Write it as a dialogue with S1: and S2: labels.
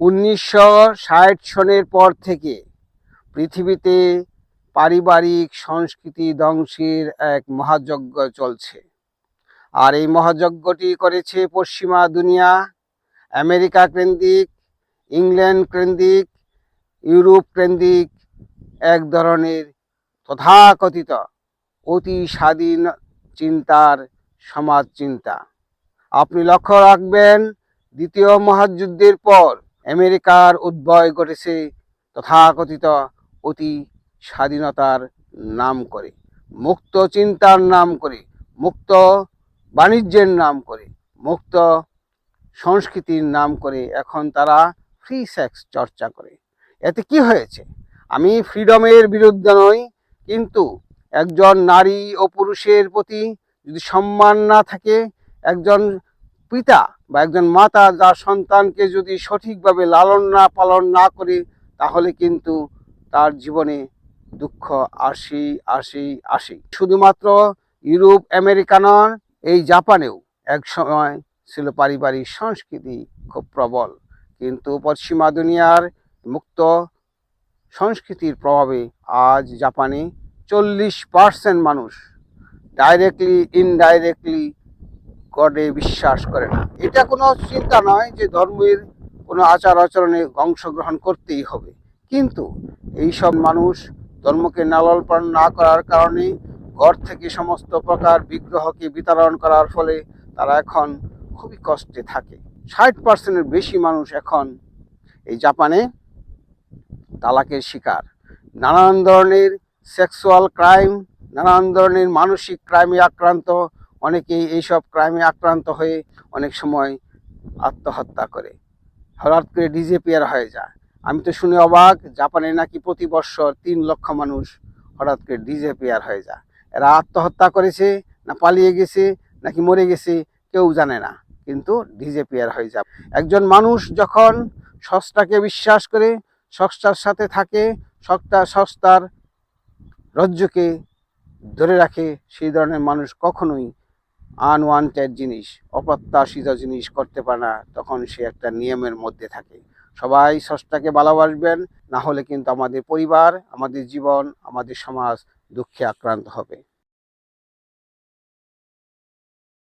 S1: উনিশশো ষাট সনের পর থেকে পৃথিবীতে পারিবারিক সংস্কৃতি ধ্বংসের এক মহাযজ্ঞ চলছে। আর এই মহাযজ্ঞটি করেছে পশ্চিমা দুনিয়া, আমেরিকা কেন্দ্রিক, ইংল্যান্ড কেন্দ্রিক, ইউরোপ কেন্দ্রিক এক ধরনের তথাকথিত অতি স্বাধীন চিন্তার সমাজ চিন্তা আপনি লক্ষ্য রাখবেন, দ্বিতীয় মহাযুদ্ধের পর আমেরিকার উদ্ভয় ঘটেছে তথাকথিত অতি স্বাধীনতার নাম করে, মুক্ত চিন্তার নাম করে, মুক্ত বাণিজ্যের নাম করে, মুক্ত সংস্কৃতির নাম করে এখন তারা ফ্রি সেক্স চর্চা করে। এতে কি হয়েছে? আমি ফ্রিডমের বিরুদ্ধে নই, কিন্তু একজন নারী ও পুরুষের প্রতি যদি সম্মান না থাকে, একজন পিতা বা একজন মাতা যার সন্তানকে যদি সঠিকভাবে লালন না পালন না করে, তাহলে কিন্তু তার জীবনে দুঃখ আসি আসি আসি। শুধুমাত্র ইউরোপ, আমেরিকা নয়, এই জাপানেও এক সময় ছিল পারিবারিক সংস্কৃতি খুব প্রবল। কিন্তু পশ্চিমা দুনিয়ার মুক্ত সংস্কৃতির প্রভাবে আজ জাপানে চল্লিশ পার্সেন্ট মানুষ ডাইরেক্টলি ইনডাইরেক্টলি গডে বিশ্বাস করে না। এটা কোনো চিন্তা নয় যে ধর্মের কোনো আচার আচরণে অংশগ্রহণ করতেই হবে। কিন্তু এই সব মানুষ ধর্মকে লালন পালন না করার কারণে ঘর থেকে সমস্ত প্রকার বিগ্রহকে বিতরণ করার ফলে তারা এখন খুবই কষ্টে থাকে। ষাট পার্সেন্টের বেশি মানুষ এখন এই জাপানে তালাকের শিকার। নানান ধরনের সেক্সুয়াল ক্রাইম নানান ধরনের মানসিক ক্রাইমে আক্রান্ত অনেকেই এইসব ক্রাইমে আক্রান্ত হয়ে অনেক সময় আত্মহত্যা করে। হঠাৎ করে ডিজেপিয়ার হয়ে যায়। আমি তো শুনে অবাক, জাপানে নাকি প্রতি বছর তিন লক্ষ মানুষ হঠাৎ করে ডিজেপিয়ার হয়ে যায়। এরা আত্মহত্যা করেছে না পালিয়ে গেছে নাকি মরে গেছে কেউ জানে না, কিন্তু ডিজেপিয়ার হয়ে যাবে একজন মানুষ যখন সস্তাকে বিশ্বাস করে, সস্তার সাথে থাকে, সস্তা, সস্তার রজ্জুকে ধরে রাখে, সেই ধরনের মানুষ কখনোই আনওয়ান্টেড জিনিস, অপ্রত্যাশিত জিনিস করতে পারে না, তখন সে একটা নিয়মের মধ্যে থাকে। সবাই সস্তাকে ভালোবাসবেন, না হলে কিন্তু আমাদের পরিবার, আমাদের জীবন, আমাদের সমাজ দুঃখে আক্রান্ত হবে।